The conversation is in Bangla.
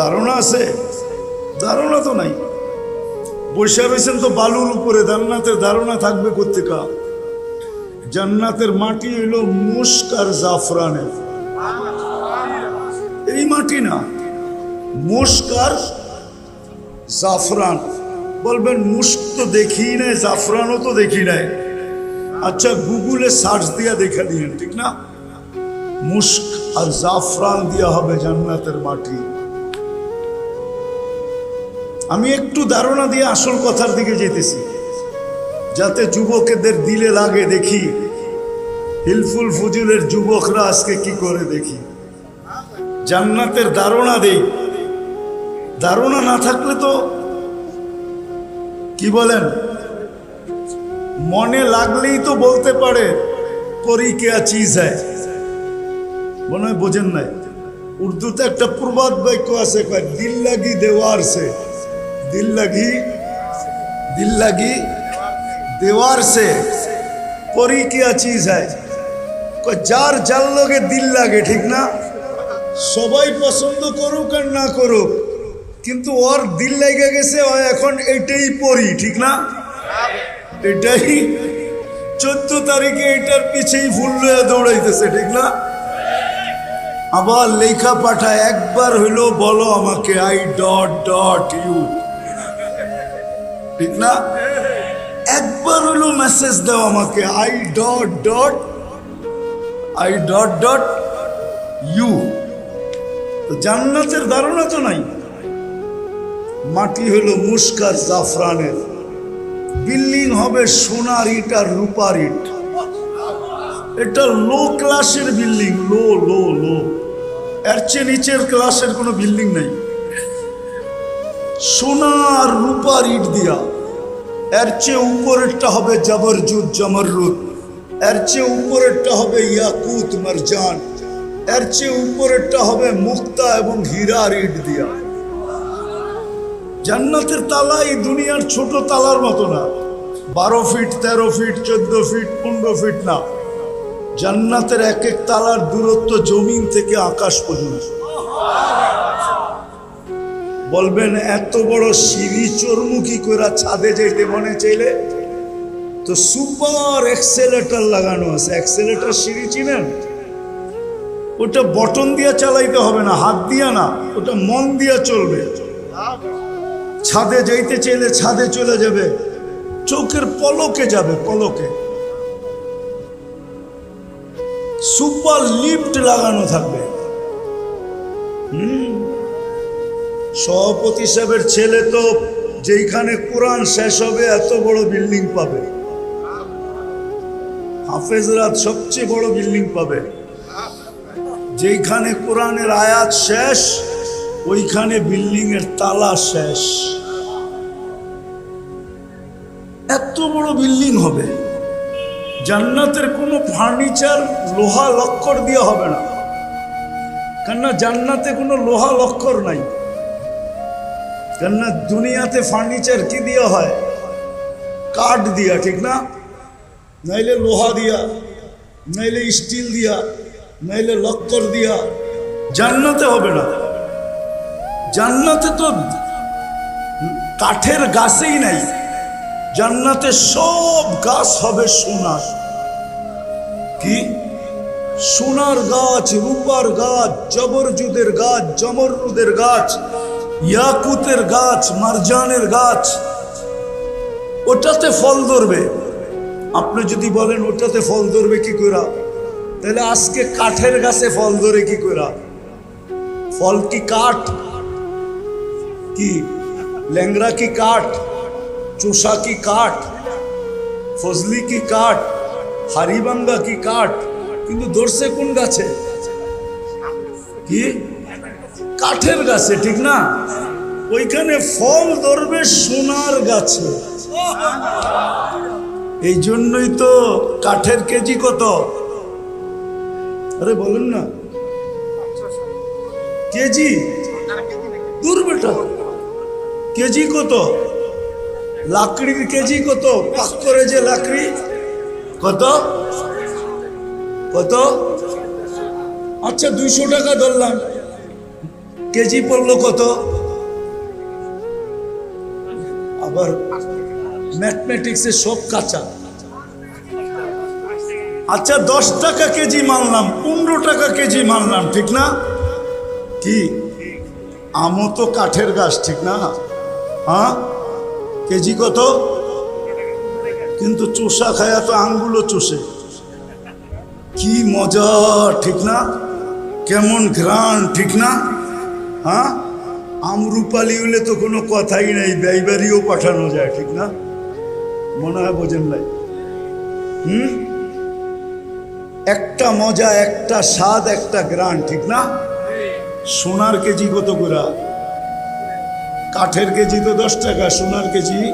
ধারণা আছে? ধারণা তো নাই। বৈশা রয়েছেন তো বালুর উপরে, জান্নাতের ধারণা থাকবে কোথেকা জান্নাতের মাটি হইল মুস্ক আর জাফরানের। এই মাটি না, মুস্ক আর জাফরান। বলবেন, মুস্ক তো দেখি নাই, জাফরানও তো দেখি নাই। আচ্ছা গুগলে সার্চ দিয়া দেখে দিন ঠিক না? মুস্ক আর জাফরান দিয়া হবে জান্নাতের মাটি। আমি একটু ধারণা দিয়ে আসল কথার দিকে যেতেছি। যাতে যুবকদের দিলে লাগে দেখি। হিলফুল ফুজুলের যুবকরা আজকে কি করে দেখি। জান্নাতের ধারণা দেই। ধারণা না থাকলে তো কি বলেন? মনে লাগলেই তো বলতে পারে পরি কেয়া চিজ হ্যায় মনে হয় বোঝেন নাই। উর্দুতে একটা প্রবাদ বাক্য আছে দিল লাগি দেওয়ার সে দিল লাগি দিল লাগি দেওয়ার সে পরি কেয়া চিজ কয় যার যার লগে দিল লাগে ঠিক না সবাই পছন্দ করুক আর না করুক কিন্তু ওর দিল লেগে গেছে ও এখন এটাই পড়ি ঠিক না এটাই চোদ্দ তারিখে এটার পিছেই ফুল লয়ে দৌড়াইতেছে ঠিক না আবার লেখা পাঠায় একবার হইল বলো আমাকে আই ডট ডট ইউ ঠিক না? একবার হইল মেসেজ দাও আমাকে I dot dot I dot dot you তো জান্নাতের ধারণা তো নাই। মাটি হলো মুস্কার জাফরানের। বিল্ডিং হবে সোনার ইট আর রূপার ইট। এটা লো ক্লাসের বিল্ডিং লো লো লো এর চেয়ে নিচের ক্লাসের কোনো বিল্ডিং নাই। সোনা আর রূপার ইট দিয়া। এর চেয়ে উপরেরটা হবে জবরজুদ জমররুদ। এর চেয়ে উপরেরটা হবে ইয়াকুত মারজান। এর চেয়ে উপরেরটা হবে মুক্তা এবং হীরার ইট দিয়া। জান্নাতের তালা এই দুনিয়ার ছোট তালার মতো না। বারো ফিট, তেরো ফিট, চোদ্দ ফিট, পনেরো ফিট না। জান্নাতের এক এক তালার দূরত্ব জমিন থেকে আকাশ পর্যন্ত। বলবেন, এত বড় সিঁড়ি চোরমুখী করে ছাদে যেতে মনে চাইলে? তো সুপার এক্সেলেটার লাগানো আছে। এক্সেলেটার সিঁড়ি চিনেন? ওটা বটন দিয়ে চালাইতে হবে না, হাত দিয়া না, ওটা মন দিয়া চলবে। ছাদে যাইতে চাইলে ছাদে চলে যাবে, চোখের পলকে যাবে, পলকে। সুপার লিফট লাগানো থাকবে। হুম। সভাপতি সাহেবের ছেলে তো যেইখানে কোরআন শেষ হবে, এত বড় বিল্ডিং পাবে। হাফেজরাত সবচেয়ে বড় বিল্ডিং পাবে। যেইখানে কোরআনের আয়াত শেষ, ওইখানে বিল্ডিং এর তালা শেষ। এত বড় বিল্ডিং হবে। জান্নাতের কোনো ফার্নিচার লোহা লক্কর দিয়ে হবে না। কেননা জান্নাতে কোনো লোহা লক্কর নাই। কেননা দুনিয়াতে ফার্নিচার কি দিয়ে হয়? কাঠ দিয়া, ঠিক না? নাইলে লোহা দিয়া, নাইলে স্টিল দিয়া, নাইলে লক্কর দিয়া। জান্নাতে হবে না। জান্নাতে তো কাঠের গাছেই নাই। জান্নাতে সব গাছ হবে সোনার। কি? সোনার গাছ, রূপার গাছ, জবরজুদের গাছ, জমরুদের গাছ ইয়াকুতের গাছ, মারজানের গাছ, ওটাতে ফল ধরবে। আপনি যদি বলেন ওটাতে ফল ধরবে কি করে? তাহলে আজকে কাঠের গাছে ফল ধরে কি করে? ফল কি কাঠ? কি? ল্যাংরা কি কাঠ? চোষা কি কাঠ? ফজলি কি কাঠ? হারিবাঙ্গা কি কাঠ? কিন্তু ধরছে কোন গাছে? কি? কাঠের গাছে, ঠিক না? ওইখানে ফল ধরবে সোনার গাছে। এই জন্যই তো কাঠের কেজি কত? আরে বলেন না। কেজি? দূর বেটা। কেজি কত? লাকড়ির কেজি কত? পাক করে যে লাকড়ি। কত? কত? আচ্ছা দুইশো টাকা ধরলাম। কেজি পড়ল কত? আবার ম্যাথমেটিক্সে সব কাঁচা। আচ্ছা দশ টাকা কেজি মানলাম, পনেরো টাকা কেজি মানলাম, ঠিক না? কি? আমও তো কাঠের গাছ, ঠিক না? হ্যাঁ? কেজি কত? কিন্তু চোষা খায়া তো আঙ্গুলো চষে। কি মজা, ঠিক না? কেমন ঘ্রাণ, ঠিক না? হ্যাঁ? আমরুপালি হলে তো কোনো কথাই নেই ব্যয়বাড়িও পাঠানো যায়, ঠিক না? মনে হয় বোঝেন নাই। হুম? একটা মজা, একটা স্বাদ, একটা গ্রান ঠিক না? সোনার কেজি কত করে? কাঠের কেজি তো দশ টাকা, সোনার কেজি